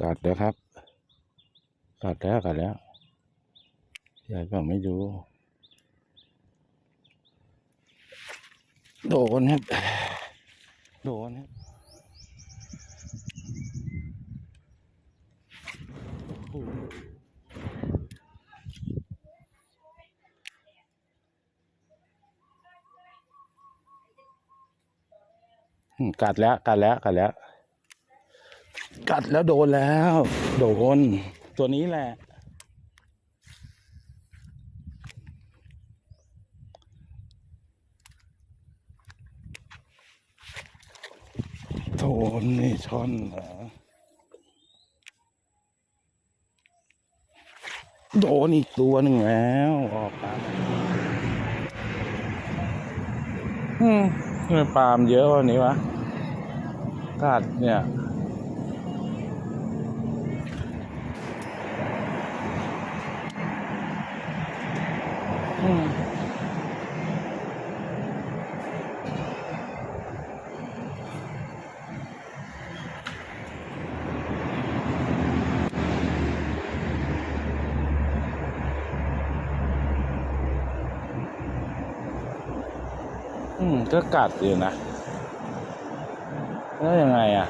กัดแล้วครับกัดแล้วกัดแล้วยายก็ไม่ดูโดนครับโดนครับกัดแล้วกัดแล้วกัดแล้ว กัดแล้วโดนแล้ว โดน ตัวนี้แหละ โดนนี่ช่อนเหรอโดนอีกตัวหนึ่งแล้ว ออกปาอืมทำไมปลามเยอะวันนี้วะกัดเนี่ย อืมอืมก็กัดอยู่นะ แล้วยังไงอะ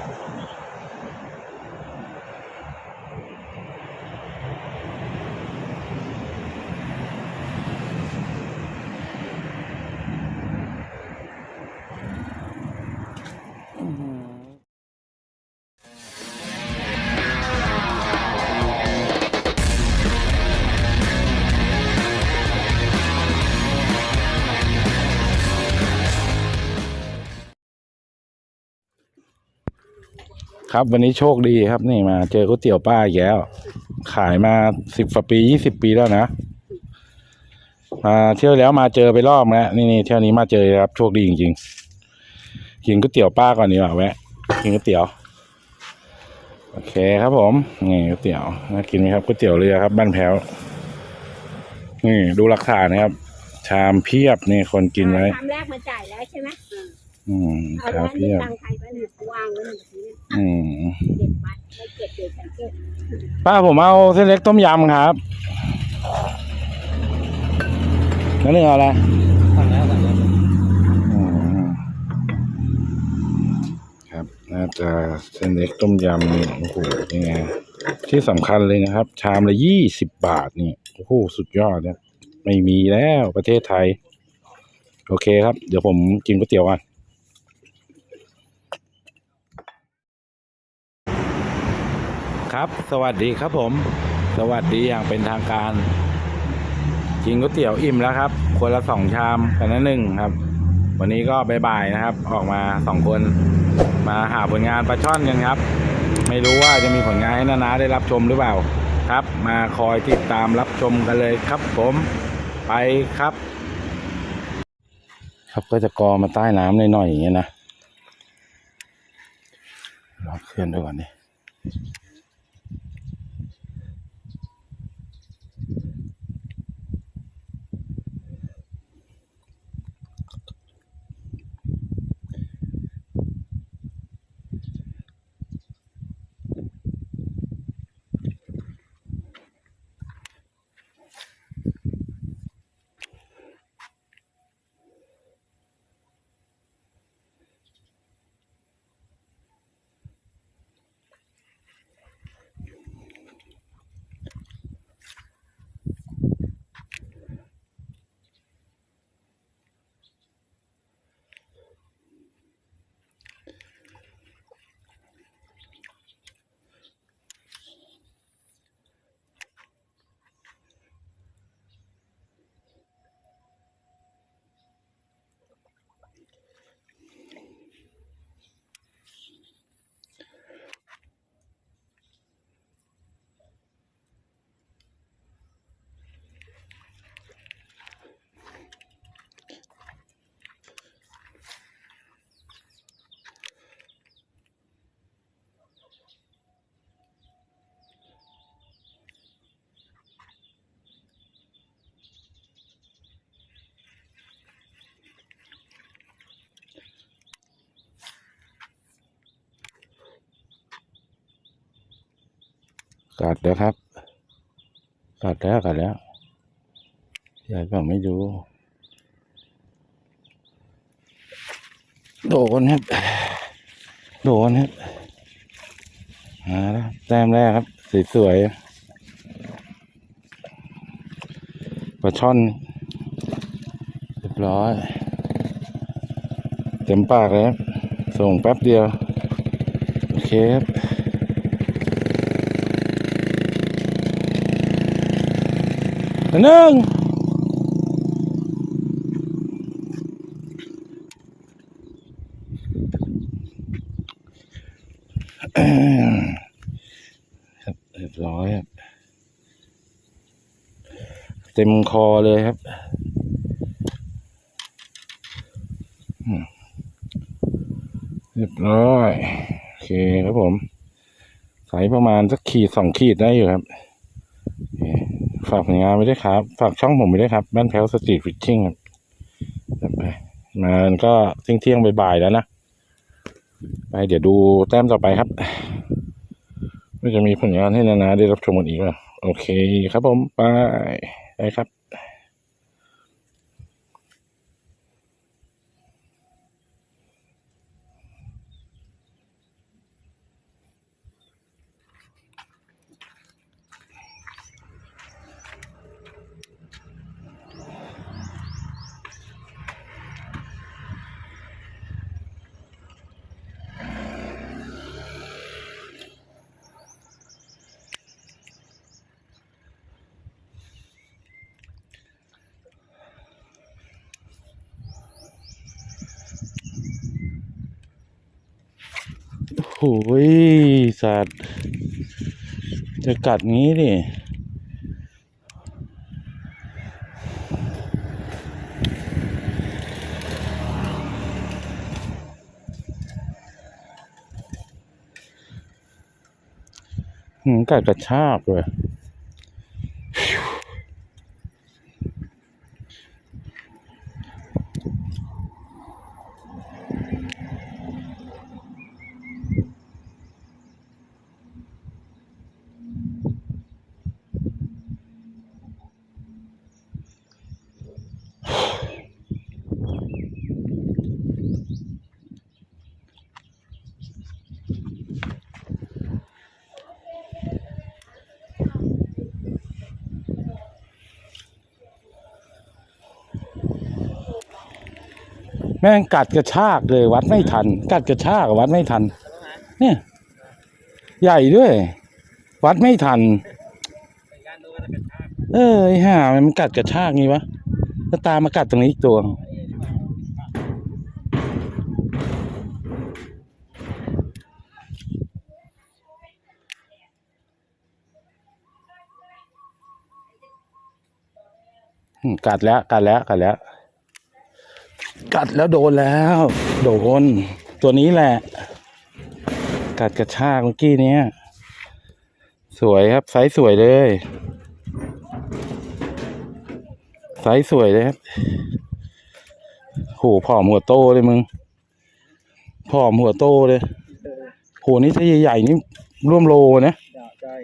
ครับวันนี้โชคดีครับนี่มาเจอก๋วยเตี๋ยวป้าอีกแล้ว ขายมาสิบปียี่สิบปีแล้วนะมาเที่ยวแล้วมาเจอไปรอบแล้วนี่นี่เที่ยวนี้มาเจอครับโชคดีจริงๆกินก๋วยเตี๋ยวป้าก่อนดีกว่าแวะกินก๋วยเตี๋ยวโอเคครับผมนี่ก๋วยเตี๋ยวน่ากินไหมครับก๋วยเตี๋ยวเรือครับ บ้านแพ้วนี่ดูราคานะครับ ชามเพียบนี่คนกินไว้คำแรกมาจ่ายแล้วใช่ไหม อืมเอาชาแล้วมนี่เพียบตังค์ใครไปหนึ่งวางไว้หนึ่งทีเนี่ยอืมเก็บไว้ไม่เก็บเดี๋ยวฉันเก็บป้าผมเอาเส้นเล็กต้มยำครับแล้วหนึ่งเอาอะไรสั่งแล้วสั่งแล้วอืมครับน่าจะเส้นเล็กต้มยำนี่โอ้โหยังไงที่สำคัญเลยนะครับ ชามละยี่สิบบาทนี่โอ้โหสุดยอดเนี่ยไม่มีแล้วประเทศไทย โอเคครับ เดี๋ยวผมกินก๋วยเตี๋ยวก่อน ครับ สวัสดีครับผม สวัสดีอย่างเป็นทางการ กินก๋วยเตี๋ยวอิ่มแล้วครับ คนละสองชามกันละหนึ่งครับ วันนี้ก็บ่ายๆนะครับ ออกมาสองคนมาหาผลงานปลาช่อนกันครับ ไม่รู้ว่าจะมีผลงานให้นานาได้รับชมหรือเปล่าครับ มาคอยติดตามรับชมกันเลยครับ ผมไปครับ ครับก็จะกอมาใต้น้ำหน่อยๆอย่างเงี้ยนะรอเคลื่อนด้วยก่อนดิ กัดแล้วครับกัดแล้วกัดแล้วยายก็ไม่ดูโดนครับโดนครับมาแล้วแต้มแรกครับ สวยๆปลาช่อนเรียบร้อย เต็มปากเลยครับส่งแป๊บเดียว โอเคครับ หนึ่งครับเรียบร้อยครับ เต็มคอเลยครับเรียบร้อย โอเคครับผม ใส่ประมาณสักขีดสองขีดได้อยู่ครับ ฝากผลงานไว้ด้วยครับ ฝากช่องผมไว้ด้วยครับ บ้านแพ้วสตรีทฟิชชิ่งครับไปมันก็เที่ยงเที่ยงบ่ายๆแล้วนะ ไปเดี๋ยวดูแต้มต่อไปครับว่าจะมีผลงานให้นานาได้รับชมกันอีกป่ะโอเคครับผม ไปไปครับ ยสัตว์ จะกัดงี้ดิหืมกัดกระชากเลย แม่งกัดกระชากเลยวัดไม่ทัน กัดกระชากวัดไม่ทัน เนี่ย ใหญ่ด้วย วัดไม่ทัน เออไอ้ห่ามันกัดกระชากงี้วะแล้วตามมากัดตรงนี้อีกตัวกัดแล้วกัดแล้วกัดแล้ว กัดแล้วโดนแล้ว โดน ตัวนี้แหละ กัดกระชากเมื่อกี้เนี้ย สวยครับไซส์สวยเลยไซส์สวยเลยครับโหผอมหัวโตเลยมึงผอมหัวโตเลยโหนี่ถ้าใหญ่ๆนี่ร่วมโลนะดาบใช่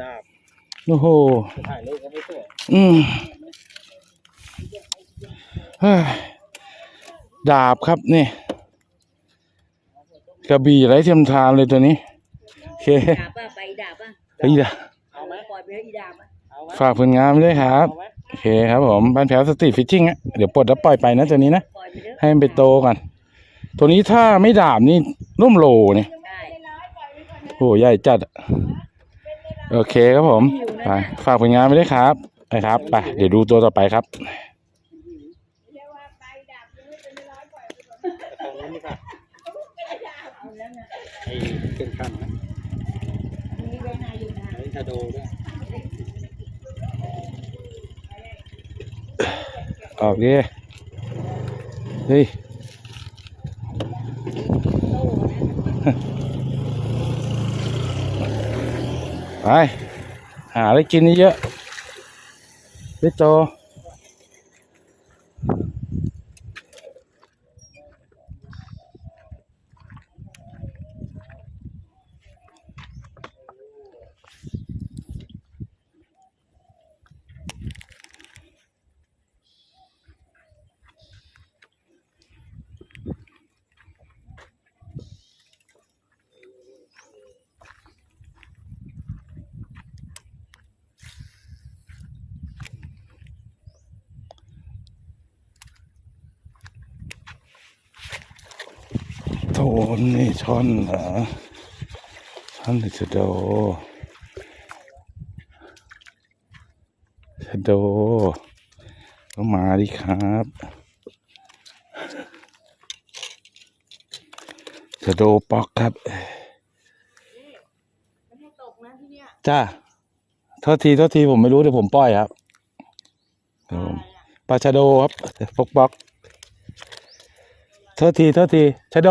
ดาบโอ้โหถ่ายรูปก็ไม่สวยอืมเฮ้ย ดาบครับนี่กระบี่ไร้เทียมทานเลยตัวนี้โอเคดาบป่ะไปดาบป่ะเฮ้ยดาเอาไหมปล่อยไปให้อีดาบป่ะเอาไหมฝากผลงานไว้ด้วยครับเอาไหมโอเคครับผมบ้านแถวสตรีทฟิชชิ่งอะเดี๋ยวปลดแล้วปล่อยไปนะตัวนี้นะ ปล่อยไปเถอะให้มันไปโตก่อน ตัวนี้ถ้าไม่ดาบนี่ร่วมโลเนี่ยได้โอ้ใหญ่จัดอะโอเคครับผมไปฝากผลงานไว้ด้วยครับไปครับไปเดี๋ยวดูตัวต่อไปครับ ตรงนู้นนี่ค่ะ ไอ้เครื่องขั้นนะไอ้ชาโดด้วยออกดิเฮ้ยไปหาอะไรกินเยอะๆพี่โต นนี่ช่อนเหรอช่อนหรือชะโดชะโดก็มาดิครับชะโดปอกครับไม่ให้ตกนะที่เนี้ยจ้าโทษทีโทษทีผมไม่รู้เดี๋ยวผมปล่อยครับเดี๋ยวผมปลาชะโดครับปอกปอกโทษทีโทษทีชะโด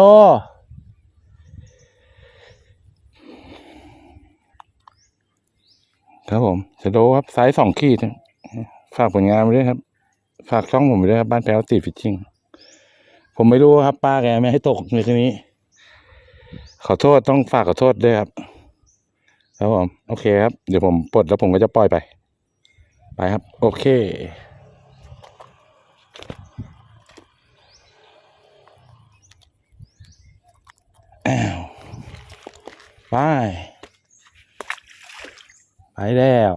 ครับผมชะโดครับไซส์สองขีดนะฝากผลงานไปด้วยครับ ฝากช่องผมไปด้วยครับ บ้านแป๊วตีฟิชชิงผมไม่รู้ครับ ป้าแกไม่ให้ตกในทีนี้ ขอโทษต้องฝากขอโทษด้วยครับ ครับผม โอเคครับ เดี๋ยวผมปลดแล้วผมก็จะปล่อยไป ไปครับ โอเคอ้าว ไปแล้ว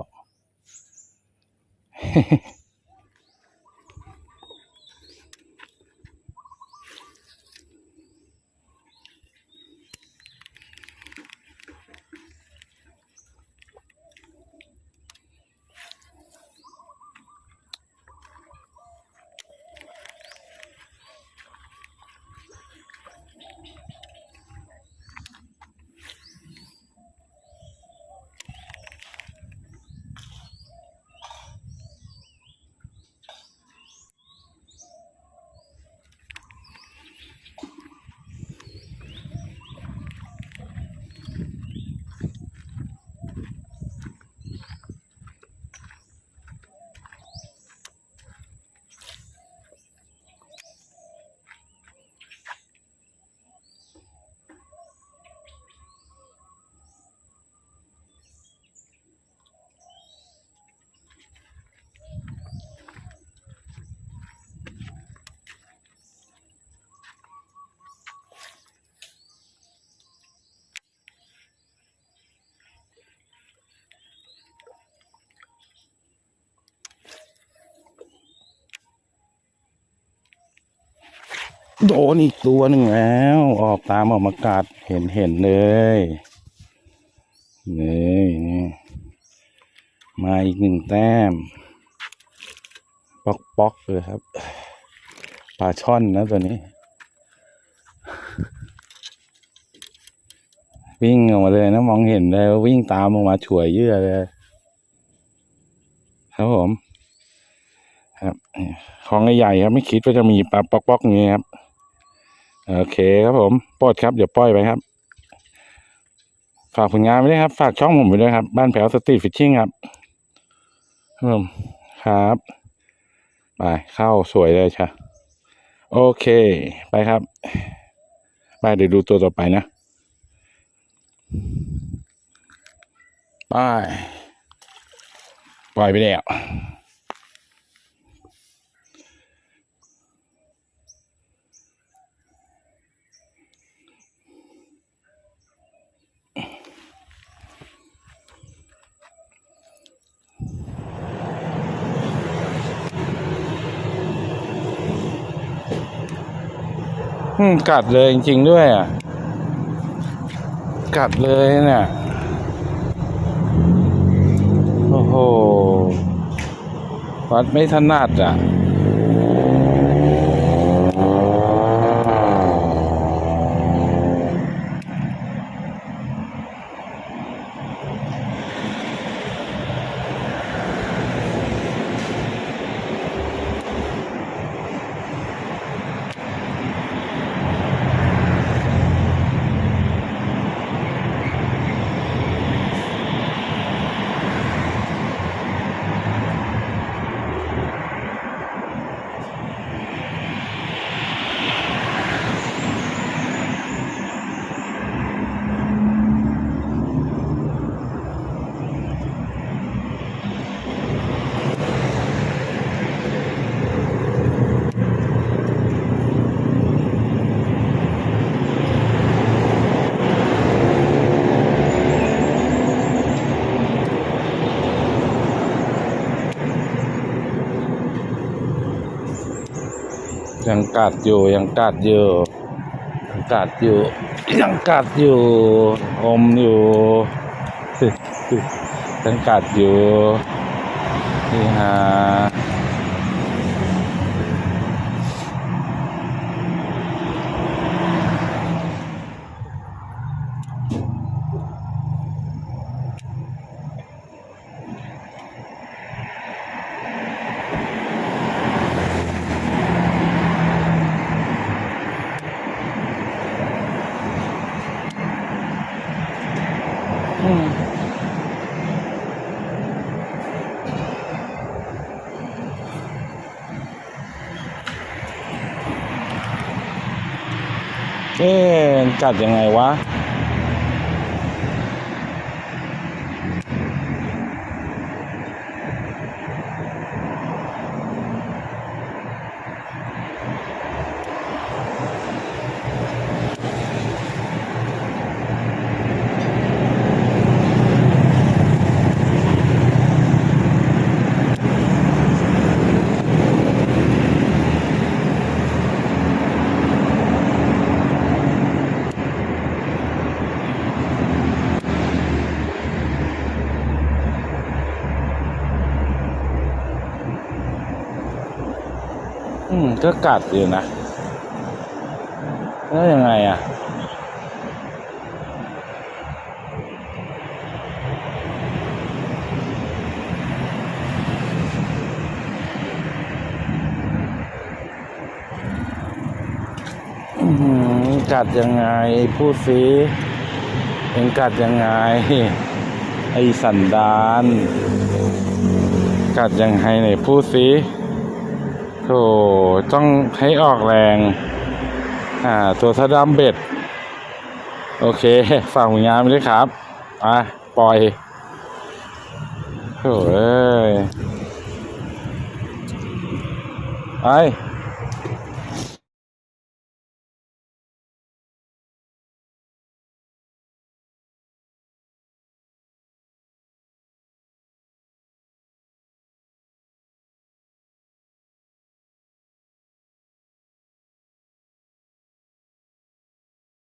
โดนอีกตัวหนึ่งแล้ว ออกตามออกมากัดเห็นเห็นเลยนี่นี่มาอีกหนึ่งแต้ม ป๊อกป๊อกเลยครับปลาช่อนนะตัวนี้ วิ่งออกมาเลยนะมองเห็นเลยว่าวิ่งตามออกมาฉวยเยื่อเลย ครับผม ครับของใหญ่ครับไม่คิดว่าจะมีปลาป๊อกป๊อกอย่างนี้ครับ โอเคครับผมปลดครับเดี๋ยวปล่อยไปครับ ฝากผลงานไว้ด้วยครับ ฝากช่องผมไปด้วยครับ บ้านแผวสตรีทฟิชชิ่งครับครับผมครับไปเข้าสวยเลยใช่โอเค ไปครับ ไปเดี๋ยวดูตัวต่อไปนะไปปล่อยไปแล้ว อืมกัดเลยจริง ๆ ด้วยอะ กัดเลยเนี่ย โอ้โหวัดไม่ถนัดอะ ยังกัดอยู่ยังกัดอยู่กัดอยู่ยังกัดอยู่อมอยู่ยังกัดอยู่นี่ฮะ กัดยังไงวะ อืม ก็กัดอยู่นะ แล้วยังไงอะ กัดยังไง พูดสิเองกัดยังไง ไอสันดาน กัดยังไงไหนพูดสิ โธ่ต้องให้ออกแรง อ่า ตัวสะดำเบ็ด โอเค ฝากผลงานไปด้วยครับอะปล่อยโถ่เอ้ยไป